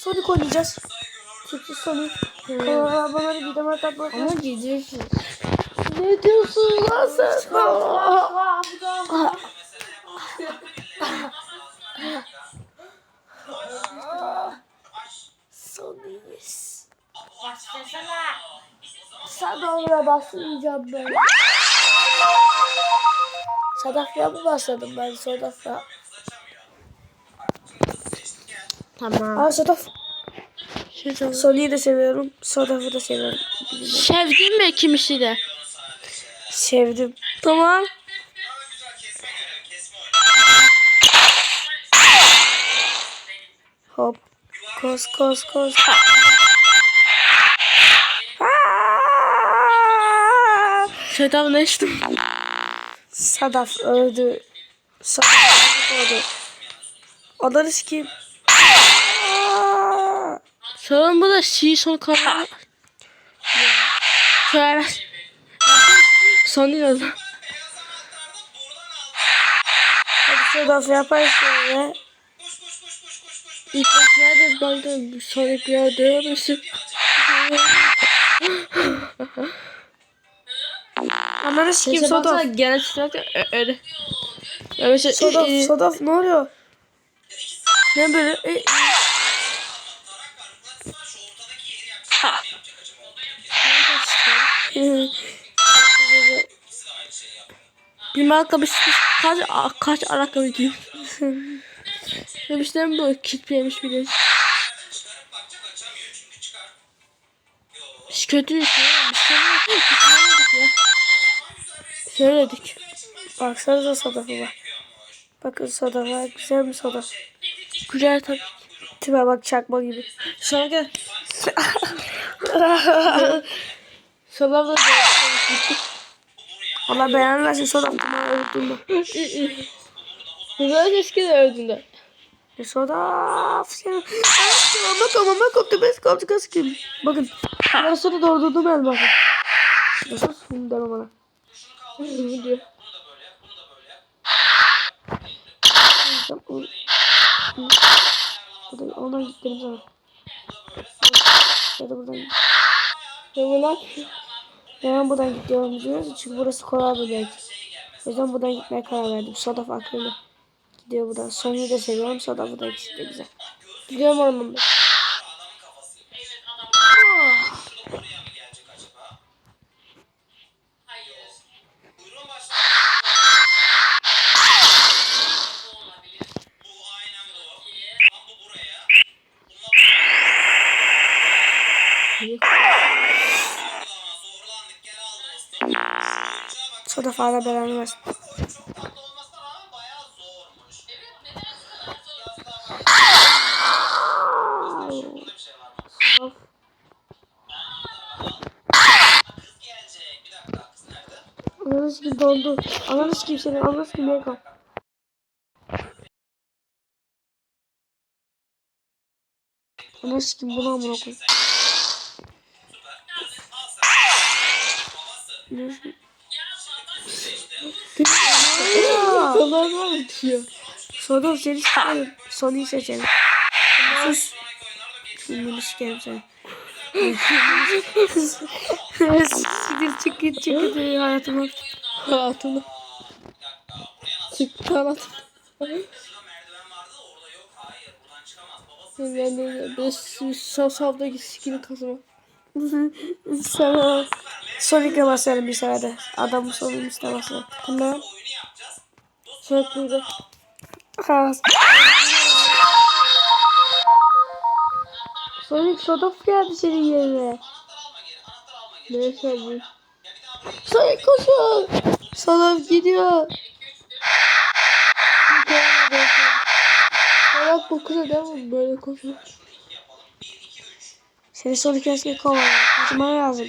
Sonic oynayacağız. Türkçe Sonic. Aa, bana bir videoma katmak Ama gidiyorsun. Ne diyorsun lan sen? Aa, Sonic. Başlasana. Oraya basmayacağım ben. Sadafya mı başladım ben Sadafya? Tamam. Aa Sadaf. Şey. Sonic'i de seviyorum. Sadaf'ı da seviyorum. Sevdin mi kimisi de? Sevdim. Tamam. Hop. Kos kos kos. Aa! Şeytan ne içtim? Sadaf öldü. Sadaf öldü. Adarız kim? Sanırım bu da season kanalı. Şöyle. Son yıl. Hadi Sadaf yaparsın ya. İlk başlarda baktım Sonic bir yer diyormuşum. Ananı Sadaf? baksana genel çıkacak öyle. Öyle şey. Sadaf, e, Sadaf ne oluyor? Ne böyle? E, Bir ayakkabı kaç kaç ayakkabı giyiyor. Demişler bu kit yemiş bile. Hiç kötü bir şey. Biz söylemedik, biz söylemedik ya. Söyledik. Baksanıza Sadaf'a bak. Bakın Sadaf'a güzel mi Sadaf? Güzel tabii. Tipe bak çakma gibi. Sonra gel. Sonra da gittik. Allah beğenir versin. Bana öldürdün mü? Güzel keşke de öldüğünde. E Sadaf. Sen... Ama tamam ama koptu bez koptu kız kim? Bakın. Yarısı da doldurdum el bakın. Nasıl şimdi deme bana. Diyor. Buradan, oradan gittim sana. Ya da buradan git. Lan. Neden buradan gidiyorum biliyoruz çünkü burası kolay bir belki. O yüzden buradan gitmeye karar verdim. Sadaf aklıyla gidiyor buradan. Sony'yi de seviyorum. Sadaf'ı da ikisi de güzel. Gidiyorum ormanda. Sadaf hala belanı versin. Sadaf. Ananı kim dondu. Ananı kim seni. Ananı kim Mega. Ananı kim bunu amına koy. Ananı kim. Mı diyor. Sonra seni sikerim. Sony'yi seçelim. Sus. Şimdi sikerim seni. Siktir çık git çık git hayatıma. Hayatımda. Çıktı hayatım. Ben de bir sosavda skin kazma. Sana Sonic'e basarım bir sırada. Adam sonum istemezler. Tamam. Ha. Sonic Sodaf geldi senin yerine. Ne söyleyeyim? Sonic koşun. Sodaf gidiyor. Salak bu kıza mi? Böyle koşuyor. Seni Sonic eski kovalıyor. Kaçman lazım.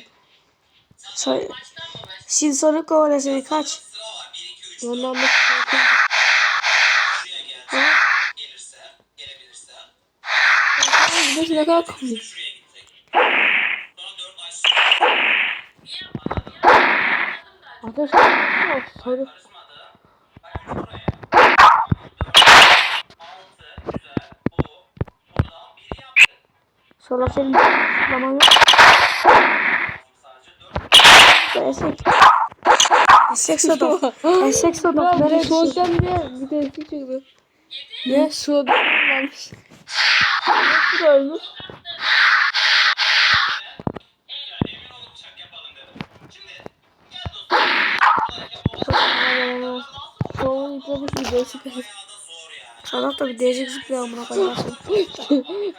Sin Sonic kovalıyor seni kaç. Ondan bak. Bu ne kadar komik. Arkadaşlar sarı. Sonra senin zaman yok. Esek. Esek soda. Esek soda. Ya Nereye soğuktan niye bir tepki çıktı? Ne soğuktan varmış. Nasıl ölmüş? Soğuğun yıpramış bir değişik Salak da bir değecek zıplıyor amına koyayım.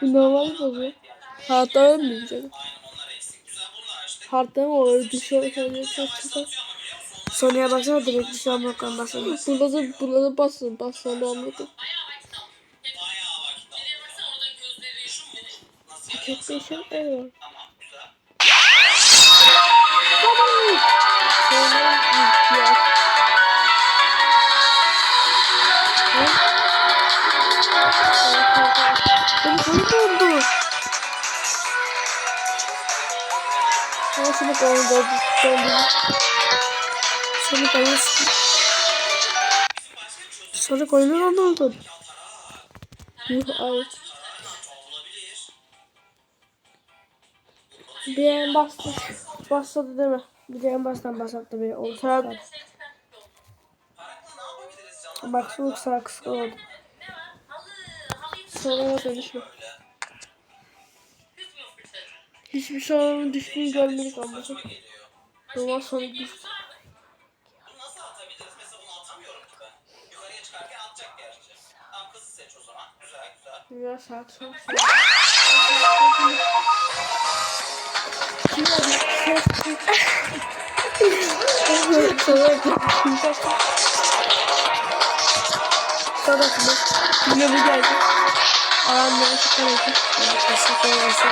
Normal soğuğu. Hatta ölmeyecek. Hatta mı olur? Dışarı çıkar. Sonuya baksana direkt dışarı amına koyayım basın. Burada da, burada da basın. Basın da anladım. Nasıl bak onu da döndüm. Seni kayın Sonra koyunun oldu? Yuh ay. En bastı. Bastı değil mi? En baştan basattı beni. O Tabii. Bak soğuk sağ kısa oldu. Sonra dönüşme. Hiçbir sorunun düştüğünü görmedik ama. Normal sorun düştü. Ya saat çok Sonrasında yolu geldi. Alanlara çıkardı. Esnaf olması